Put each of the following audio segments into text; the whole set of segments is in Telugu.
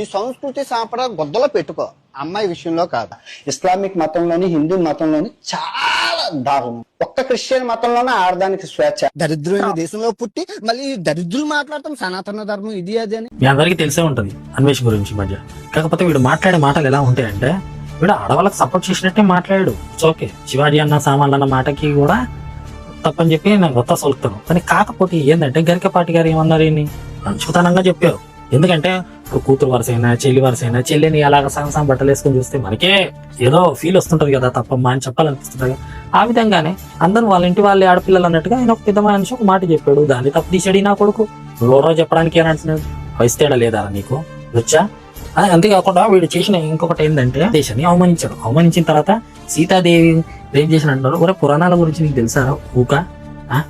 ఈ సంస్కృతి సాంప్రదాయం గొద్దలో పెట్టుకో. అమ్మాయి విషయంలో కాదు. ఇస్లామిక్ మతంలోని హిందూ మతంలోని చాలా దారుణం. ఒక్క క్రిస్టియన్ మతంలోనే ఆడదానికి స్వేచ్ఛ. దరిద్రమైన దేశంలో పుట్టి మళ్ళీ దరిద్రులు మాట్లాడతాం సనాతన ధర్మం ఇది అది అని. మీ అందరికీ తెలిసే ఉంటది అన్వేష్ గురించి మధ్య. కాకపోతే వీడు మాట్లాడే మాటలు ఎలా ఉంటాయంటే వీడు ఆడవాళ్ళకి సపోర్ట్ చేసినట్టే మాట్లాడాడు. ఇట్స్ ఓకే శివాజీ అన్న సామాన్లు అన్న మాటకి కూడా తప్పని చెప్పి నేను కొత్త సొలుపుతాను కానీ కాకపోతే ఏంటంటే గరికపాటి గారు ఏమన్నారు ఏంటి మంచుతనంగా చెప్పారు. ఎందుకంటే ఇప్పుడు కూతురు వరుస చెల్లి వరుస చెల్లిని అలాగ సంసం బట్టలు వేసుకొని చూస్తే మనకే ఏదో ఫీల్ వస్తుంటది కదా తప్పమ్మా అని చెప్పాలనిపిస్తుంది ఆ విధంగానే అందరూ వాళ్ళ ఇంటి వాళ్ళే ఆడపిల్లలు అన్నట్టుగా ఆయన ఒక పెద్ద మనిషి ఒక మాట చెప్పాడు. దాన్ని తప్పు తీసాడు నా కొడుకు. ఎవరో చెప్పడానికి ఏం అంటున్నాడు. వయసు తేడా లేదా నీకు? వచ్చా? అది అంతేకాకుండా వీడు చేసిన ఇంకొకటి ఏంటంటే దేశాన్ని అవమానించాడు. అవమానించిన తర్వాత సీతాదేవి ఏం చేసిన అంటారు ఒరే పురాణాల గురించి నీకు తెలుసా ఊక?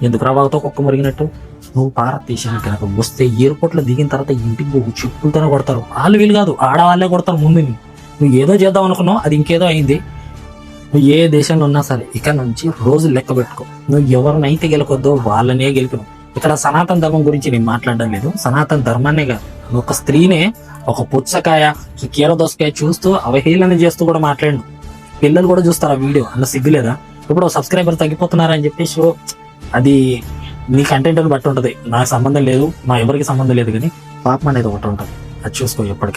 ఎందుకు రాబాగుతో కుక్క మురిగినట్టు? నువ్వు భారతదేశానికి కనుక వస్తే ఎయిర్పోర్ట్లో దిగిన తర్వాత ఇంటికి పోకు చెప్పులతోనే కొడతారు. వాళ్ళు వీళ్ళు కాదు ఆడవాళ్ళే కొడతారు ముందు నువ్వు ఏదో చేద్దాం అనుకున్నావు అది ఇంకేదో అయింది. నువ్వు ఏ దేశంలో ఉన్నా సరే ఇక్కడ నుంచి రోజు లెక్క పెట్టుకో. నువ్వు ఎవరినైతే గెలకొద్దో వాళ్ళనే గెలిపిను ఇక్కడ సనాతన ధర్మం గురించి నేను మాట్లాడడం లేదు. సనాతన ధర్మాన్నే కాదు. నువ్వు ఒక స్త్రీనే ఒక పుచ్చకాయ కీర దోసకాయ చూస్తూ అవహేళన చేస్తూ కూడా మాట్లాడు పిల్లలు కూడా చూస్తారు ఆ వీడియో. అన్న సిగ్గులేదా ఇప్పుడు సబ్స్క్రైబర్ తగ్గిపోతున్నారని చెప్పేసి అది నీ కంటెంట్ బట్టి ఉంటుంది. నాకు సంబంధం లేదు మా ఎవరికి సంబంధం లేదు కానీ పాపం అనేది ఒకటి ఉంటుంది. అది చూసుకో ఎప్పటికీ